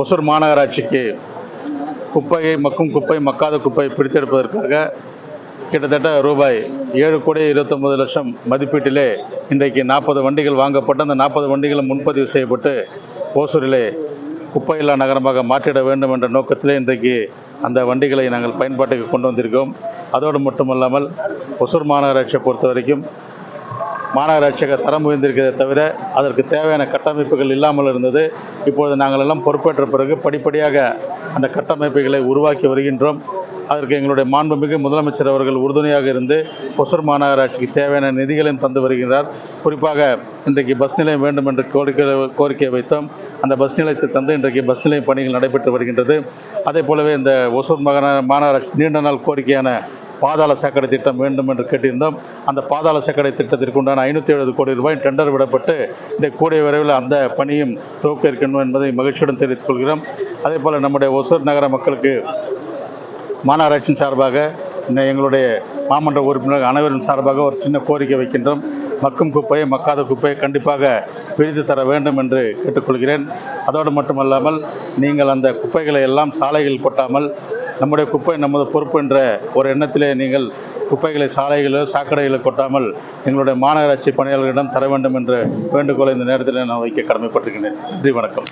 ஒசூர் மாநகராட்சிக்கு குப்பையை மக்கும் குப்பை மக்காத குப்பை பிரித்தெடுப்பதற்காக கிட்டத்தட்ட ரூபாய் ஏழு கோடி இருபத்தொம்பது லட்சம் மதிப்பீட்டிலே இன்றைக்கு நாற்பது வண்டிகள் வாங்கப்பட்டு அந்த நாற்பது வண்டிகளும் முன்பதிவு செய்யப்பட்டு ஓசூரிலே குப்பையில்லா நகரமாக மாற்றிட வேண்டும் என்ற நோக்கத்திலே இன்றைக்கு அந்த வண்டிகளை நாங்கள் பயன்பாட்டுக்கு கொண்டு வந்திருக்கோம். அதோடு மட்டுமல்லாமல் ஒசூர் மாநகராட்சியை பொறுத்த வரைக்கும் மாநகராட்சியாக தரம் உயர்ந்திருக்கிறதே தவிர அதற்கு தேவையான கட்டமைப்புகள் இல்லாமல் இருந்தது. இப்பொழுது நாங்கள் எல்லாம் பொறுப்பேற்ற பிறகு படிப்படியாக அந்த கட்டமைப்புகளை உருவாக்கி வருகின்றோம். அதற்கு எங்களுடைய மாண்புமிகு முதலமைச்சர் அவர்கள் உறுதுணையாக இருந்து ஒசூர் மாநகராட்சிக்கு தேவையான நிதிகளையும் தந்து வருகிறார் குறிப்பாக இன்றைக்கு பஸ் நிலையம் வேண்டும் என்று கோரிக்கை கோரிக்கை வைத்தோம். அந்த பஸ் நிலையத்தை தந்து இன்றைக்கு பஸ் நிலையம் பணிகள் நடைபெற்று வருகின்றது. அதே போலவே இந்த ஒசூர் மகன மாநகராட்சி நீண்ட நாள் கோரிக்கையான பாதாள சாக்கடை திட்டம் வேண்டும் என்று கேட்டிருந்தோம். அந்த பாதாள சாக்கடை திட்டத்திற்கு உண்டான ஐநூற்றி எழுபது கோடி ரூபாய் டெண்டர் விடப்பட்டு இந்த கூடிய விரைவில் அந்த பணியும் துவக்க இருக்கணும் என்பதை மகிழ்ச்சியுடன் தெரிவித்துக் கொள்கிறோம். அதே போல் நம்முடைய ஒசூர் நகர மக்களுக்கு மாநகராட்சியின் சார்பாக எங்களுடைய மாமன்ற உறுப்பினர் அனைவரின் சார்பாக ஒரு சின்ன கோரிக்கை வைக்கின்றோம். மக்கும் குப்பையை மக்காத குப்பையை கண்டிப்பாக பிரித்து தர வேண்டும் என்று கேட்டுக்கொள்கிறேன். அதோடு மட்டுமல்லாமல் நீங்கள் அந்த குப்பைகளை எல்லாம் சாலையில் கொட்டாமல் நம்முடைய குப்பை நமது பொறுப்பு என்ற ஒரு எண்ணத்திலே நீங்கள் குப்பைகளை சாலைகளிலோ சாக்கடைகளோ கொட்டாமல் எங்களுடைய மாநகராட்சி பணியாளர்களிடம் தர வேண்டும் என்ற வேண்டுகோளை இந்த நேரத்தில் நான் வைக்க கடமைப்பட்டிருக்கிறேன் நன்றி வணக்கம்.